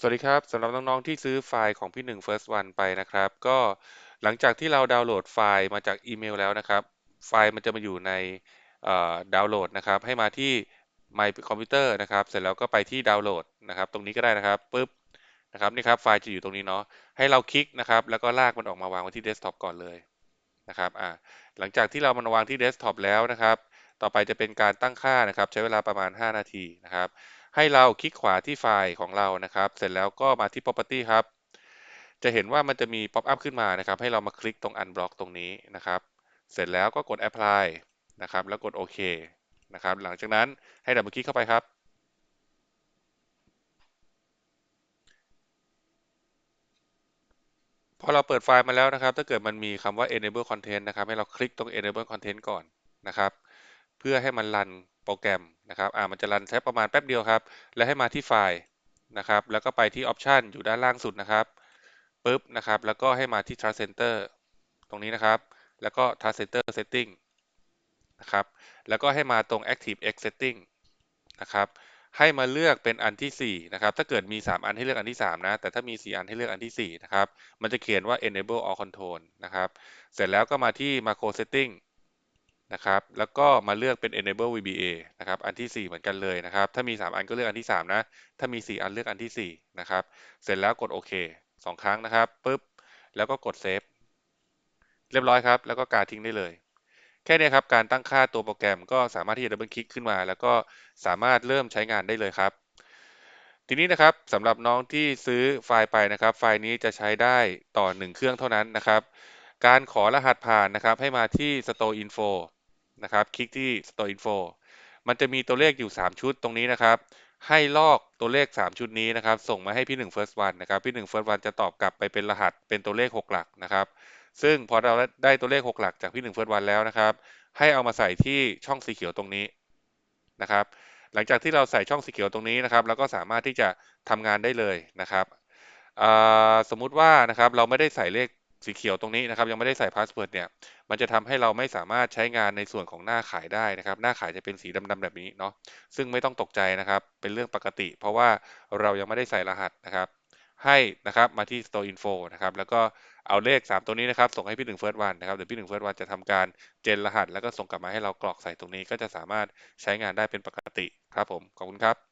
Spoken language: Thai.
สวัสดีครับสำหรับน้อง ๆ ที่ซื้อไฟล์ของพี่หนึ่ง First One ไปนะครับ ก็หลังจากที่เราดาวน์โหลดไฟล์มาจากอีเมลแล้วนะครับ ไฟล์มันจะมาอยู่ในดาวน์โหลดนะครับ ให้มาที่ My Computer นะครับ เสร็จแล้วก็ไปที่ดาวน์โหลดนะครับ ตรงนี้ก็ได้นะครับปุ๊บนะครับนี่ครับไฟล์จะอยู่ตรงนี้เนาะให้เราคลิกนะครับ แล้วก็ลากมันออกมาวางไว้ที่เดสก์ท็อปก่อนเลยนะครับอ่าหลังจากที่เรามันวางที่เดสก์ท็อปแล้วนะครับ ต่อไปจะเป็นการตั้งค่านะครับ ใช้เวลาประมาณ 5 นาทีนะครับ ให้เราคลิกขวาที่ไฟล์ของเรานะครับ เสร็จแล้วก็มาที่ property ครับ จะเห็นว่ามันจะมี pop up ขึ้นมานะครับ ให้เรามาคลิกตรง unblock ตรงนี้นะครับ เสร็จแล้วก็กด apply นะครับ แล้วกดโอเคนะครับ หลังจากนั้นให้ดับเบิลคลิกเข้าไปครับ พอเราเปิดไฟล์มาแล้วนะครับ ถ้าเกิดมันมีคำว่า enable content นะครับ ให้เราคลิกตรง enable content ก่อนนะครับ เพื่อให้มันรันโปรแกรม นะครับอ่ามันจะรันใช้ประมาณแป๊บเดียวครับ แล้วให้มาที่ไฟล์นะครับ แล้วก็ไปที่ Option อยู่ด้านล่างสุดนะครับปุ๊บนะครับ แล้วก็ให้มาที่ Trust Center ตรงนี้นะครับ แล้วก็ Trust Center Setting นะครับ แล้วก็ให้มาตรง Active X Setting นะครับให้มาเลือกเป็นอันที่ 4 นะครับ ถ้าเกิดมี 3 อันให้เลือกอันที่ 3 นะ แต่ถ้ามี 4 อันให้เลือกอันที่ 4 นะครับ มันจะเขียนว่า enable all control นะครับ เสร็จแล้วก็มาที่ macro setting นะครับแล้วก็มาเลือกเป็น enable VBA นะครับอันที่ 4 เหมือนกันเลยนะครับถ้ามี 3 อันก็เลือกอันที่ 3 นะ ถ้ามี 4 อันเลือกอันที่4นะครับเสร็จแล้วกดโอเค2 ครั้งนะครับปุ๊บแล้วก็กดเซฟเรียบร้อยครับแล้วก็การทิ้งได้เลย แค่นี้ครับการตั้งค่าตัวโปรแกรมก็สามารถที่จะดับเบิลคลิกขึ้นมา แล้วก็สามารถเริ่มใช้งานได้เลยครับ ทีนี้นะครับสำหรับน้องที่ซื้อไฟล์ไปนะครับ ไฟล์นี้จะใช้ได้ต่อ 1 เครื่องเท่านั้นนะครับ การขอรหัสผ่านนะครับให้มาที่ Store Info นะครับ คลิกที่ Store Info มันจะมีตัวเลขอยู่ 3 ชุดตรงนี้นะครับ ให้ลอกตัวเลข 3 ชุดนี้นะครับ ส่งมาให้พี่1 First One นะครับ พี่1 First One จะตอบกลับไปเป็นรหัสเป็นตัวเลข 6 หลักนะครับ ซึ่งพอเราได้ตัวเลข 6 หลักจากพี่1 First One แล้วนะครับ ให้เอามาใส่ที่ช่องสีเขียวตรงนี้นะครับ หลังจากที่เราใส่ช่องสีเขียวตรงนี้นะครับเราก็สามารถที่จะทำงานได้เลยนะครับสมมุติว่านะครับเราไม่ได้ใส่เลข สีเขียวตรงนี้นะครับยังไม่ได้ใส่พาสเวิร์ดเนี่ยมันจะทำให้เราไม่สามารถใช้งานในส่วนของหน้าขายได้นะครับ หน้าขายจะเป็นสีดำๆแบบนี้เนาะซึ่งไม่ต้องตกใจนะครับ เป็นเรื่องปกติ เพราะว่าเรายังไม่ได้ใส่รหัสนะครับ ให้นะครับมาที่ store info นะครับแล้วก็เอาเลข 3 ตัวนี้นะครับ ส่งให้พี่หนึ่งเฟิร์สวันนะครับเดี๋ยวพี่หนึ่งเฟิร์สวันจะทำการเจนรหัส แล้วก็ส่งกลับมาให้เรากรอกใส่ตรงนี้ ก็จะสามารถใช้งานได้เป็นปกติครับผมขอบคุณครับ